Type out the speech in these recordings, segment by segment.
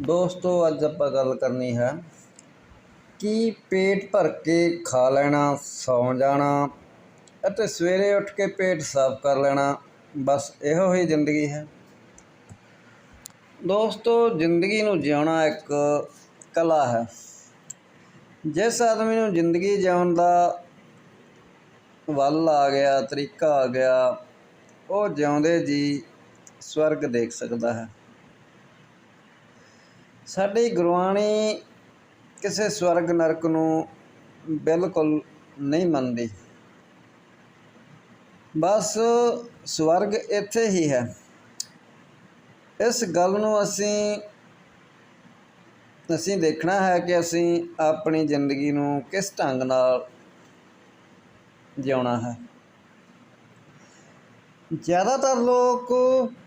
ਦੋਸਤੋ, ਅੱਜ ਆਪਾਂ ਗੱਲ ਕਰਨੀ ਹੈ ਕਿ ਪੇਟ ਭਰ ਕੇ ਖਾ ਲੈਣਾ, ਸੌਂ ਜਾਣਾ ਅਤੇ ਸਵੇਰੇ ਉੱਠ ਕੇ ਪੇਟ ਸਾਫ਼ ਕਰ ਲੈਣਾ, ਬਸ ਇਹੋ ਹੀ ਜ਼ਿੰਦਗੀ ਹੈ। ਦੋਸਤੋ, ਜ਼ਿੰਦਗੀ ਨੂੰ ਜਿਉਣਾ ਇੱਕ ਕਲਾ ਹੈ। ਜਿਸ ਆਦਮੀ ਨੂੰ ਜ਼ਿੰਦਗੀ ਜਿਉਣ ਦਾ ਵੱਲ ਆ ਗਿਆ, ਤਰੀਕਾ ਆ ਗਿਆ, ਉਹ ਜਿਉਂਦੇ ਜੀ ਸਵਰਗ ਦੇਖ ਸਕਦਾ ਹੈ। ਸਾਡੀ ਗੁਰਬਾਣੀ ਕਿਸੇ ਸਵਰਗ ਨਰਕ ਨੂੰ ਬਿਲਕੁਲ ਨਹੀਂ ਮੰਨਦੀ। ਬਸ ਸਵਰਗ ਇੱਥੇ ਹੀ ਹੈ। ਇਸ ਗੱਲ ਨੂੰ ਅਸੀਂ ਅਸੀਂ ਦੇਖਣਾ ਹੈ ਕਿ ਅਸੀਂ ਆਪਣੀ ਜ਼ਿੰਦਗੀ ਨੂੰ ਕਿਸ ਢੰਗ ਨਾਲ ਜਿਉਣਾ ਹੈ। ਜ਼ਿਆਦਾਤਰ ਲੋਕ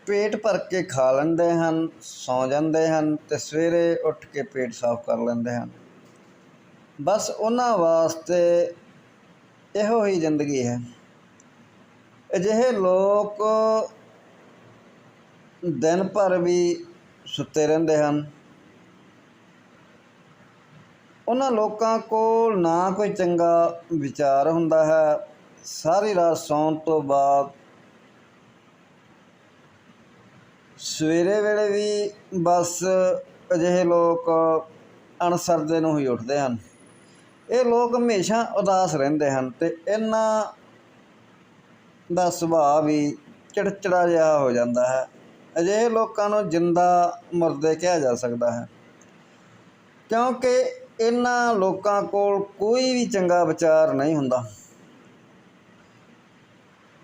ਪੇਟ ਭਰ ਕੇ ਖਾ ਲੈਂਦੇ ਹਨ, ਸੌਂ ਜਾਂਦੇ ਹਨ ਤੇ ਸਵੇਰੇ ਉੱਠ ਕੇ ਪੇਟ ਸਾਫ਼ ਕਰ ਲੈਂਦੇ ਹਨ। ਬਸ ਉਹਨਾਂ ਵਾਸਤੇ ਇਹੋ ਹੀ ਜ਼ਿੰਦਗੀ ਹੈ। ਅਜਿਹੇ ਲੋਕ ਦਿਨ ਭਰ ਵੀ ਸੁੱਤੇ ਰਹਿੰਦੇ ਹਨ। ਉਹਨਾਂ ਲੋਕਾਂ ਕੋਲ ਨਾ ਕੋਈ ਚੰਗਾ ਵਿਚਾਰ ਹੁੰਦਾ ਹੈ। ਸਾਰੀ ਰਾਤ ਸੌਣ ਤੋਂ ਬਾਅਦ ਸਵੇਰੇ ਵੇਲੇ ਵੀ ਬਸ ਅਜਿਹੇ ਲੋਕ ਅਣਸਰਦੇ ਨੂੰ ਹੀ ਉੱਠਦੇ ਹਨ। ਇਹ ਲੋਕ ਹਮੇਸ਼ਾ ਉਦਾਸ ਰਹਿੰਦੇ ਹਨ ਤੇ ਇਹਨਾਂ ਦਾ ਸੁਭਾਅ ਵੀ ਚਿੜਚਿੜਾ ਜਿਹਾ ਹੋ ਜਾਂਦਾ ਹੈ। ਅਜਿਹੇ ਲੋਕਾਂ ਨੂੰ ਜਿੰਦਾ ਮੁਰਦੇ ਕਿਹਾ ਜਾ ਸਕਦਾ ਹੈ। ਕਿਉਂਕਿ ਇਹਨਾਂ ਲੋਕਾਂ ਕੋਲ ਕੋਈ ਵੀ ਚੰਗਾ ਵਿਚਾਰ ਨਹੀਂ ਹੁੰਦਾ।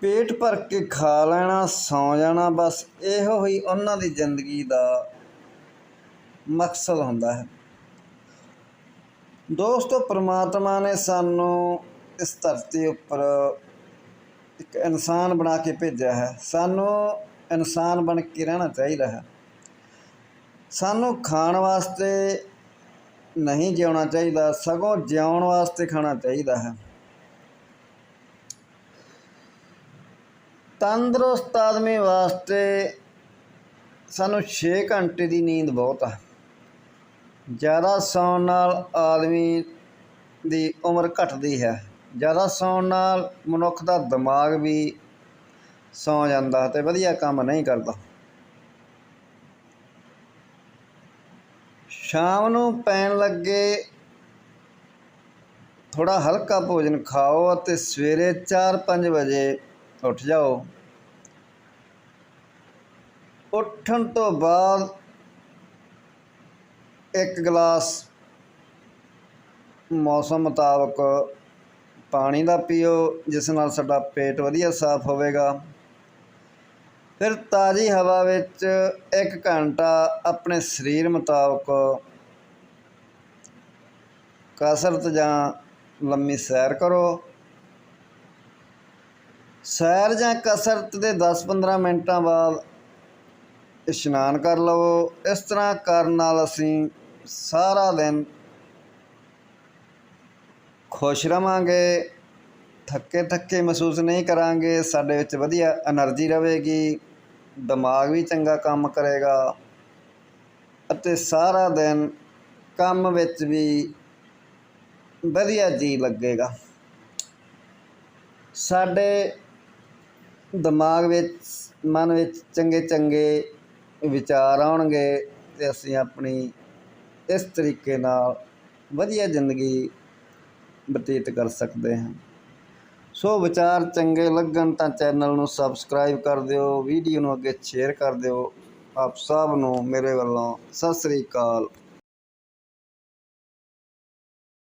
ਪੇਟ ਭਰ ਕੇ ਖਾ ਲੈਣਾ, ਸੌਂ ਜਾਣਾ, ਬਸ ਇਹੋ ਹੀ ਉਹਨਾਂ ਦੀ ਜ਼ਿੰਦਗੀ ਦਾ ਮਕਸਦ ਹੁੰਦਾ ਹੈ। ਦੋਸਤੋ, ਪ੍ਰਮਾਤਮਾ ਨੇ ਸਾਨੂੰ ਇਸ ਧਰਤੀ ਉੱਪਰ ਇੱਕ ਇਨਸਾਨ ਬਣਾ ਕੇ ਭੇਜਿਆ ਹੈ। ਸਾਨੂੰ ਇਨਸਾਨ ਬਣ ਕੇ ਰਹਿਣਾ ਚਾਹੀਦਾ ਹੈ। ਸਾਨੂੰ ਖਾਣ ਵਾਸਤੇ ਨਹੀਂ ਜਿਉਣਾ ਚਾਹੀਦਾ, ਸਗੋਂ ਜਿਉਣ ਵਾਸਤੇ ਖਾਣਾ ਚਾਹੀਦਾ ਹੈ। ਤੰਦਰੁਸਤ ਆਦਮੀ ਵਾਸਤੇ ਸਾਨੂੰ 6 ਘੰਟੇ ਦੀ ਨੀਂਦ ਬਹੁਤ ਆ। ਜ਼ਿਆਦਾ ਸੌਣ ਨਾਲ ਆਦਮੀ ਦੀ ਉਮਰ ਘਟਦੀ ਹੈ। ਜ਼ਿਆਦਾ ਸੌਣ ਨਾਲ ਮਨੁੱਖ ਦਾ ਦਿਮਾਗ ਵੀ ਸੌ ਜਾਂਦਾ ਤੇ ਵਧੀਆ ਕੰਮ ਨਹੀਂ ਕਰਦਾ। ਸ਼ਾਮ ਨੂੰ ਪੈਣ ਲੱਗੇ ਥੋੜਾ ਹਲਕਾ ਭੋਜਨ ਖਾਓ ਅਤੇ ਸਵੇਰੇ 4-5 ਵਜੇ ਉੱਠ ਜਾਓ। ਉੱਠਣ ਤੋਂ ਬਾਅਦ ਇੱਕ ਗਲਾਸ ਮੌਸਮ ਮੁਤਾਬਕ ਪਾਣੀ ਦਾ ਪੀਓ, ਜਿਸ ਨਾਲ ਸਾਡਾ ਪੇਟ ਵਧੀਆ ਸਾਫ਼ ਹੋਵੇਗਾ। ਫਿਰ ਤਾਜ਼ੀ ਹਵਾ ਵਿੱਚ ਇੱਕ ਘੰਟਾ ਆਪਣੇ ਸਰੀਰ ਮੁਤਾਬਕ ਕਸਰਤ ਜਾਂ ਲੰਮੀ ਸੈਰ ਕਰੋ। ਸੈਰ ਜਾਂ ਕਸਰਤ ਦੇ 10-15 ਮਿੰਟਾਂ ਬਾਅਦ ਇਸ਼ਨਾਨ ਕਰ ਲਵੋ। ਇਸ ਤਰ੍ਹਾਂ ਕਰਨ ਨਾਲ ਅਸੀਂ ਸਾਰਾ ਦਿਨ ਖੁਸ਼ ਰਵਾਂਗੇ, ਥੱਕੇ ਥੱਕੇ ਮਹਿਸੂਸ ਨਹੀਂ ਕਰਾਂਗੇ, ਸਾਡੇ ਵਿੱਚ ਵਧੀਆ એનર્ਜੀ ਰਹੇਗੀ, ਦਿਮਾਗ ਵੀ ਚੰਗਾ ਕੰਮ ਕਰੇਗਾ ਅਤੇ ਸਾਰਾ ਦਿਨ ਕੰਮ ਵਿੱਚ ਵੀ ਵਧੀਆ ਜੀ ਲੱਗੇਗਾ। ਸਾਡੇ ਦਿਮਾਗ ਵਿੱਚ, ਮਨ ਵਿੱਚ ਚੰਗੇ ਚੰਗੇ ਵਿਚਾਰ ਆਉਣਗੇ ਅਤੇ ਅਸੀਂ ਆਪਣੀ ਇਸ ਤਰੀਕੇ ਨਾਲ ਵਧੀਆ ਜ਼ਿੰਦਗੀ ਬਤੀਤ ਕਰ ਸਕਦੇ ਹਾਂ। ਸੋ ਵਿਚਾਰ ਚੰਗੇ ਲੱਗਣ ਤਾਂ ਚੈਨਲ ਨੂੰ ਸਬਸਕ੍ਰਾਈਬ ਕਰ ਦਿਓ, ਵੀਡੀਓ ਨੂੰ ਅੱਗੇ ਸ਼ੇਅਰ ਕਰ ਦਿਓ। ਆਪ ਸਭ ਨੂੰ ਮੇਰੇ ਵੱਲੋਂ ਸਤਿ ਸ੍ਰੀ ਅਕਾਲ।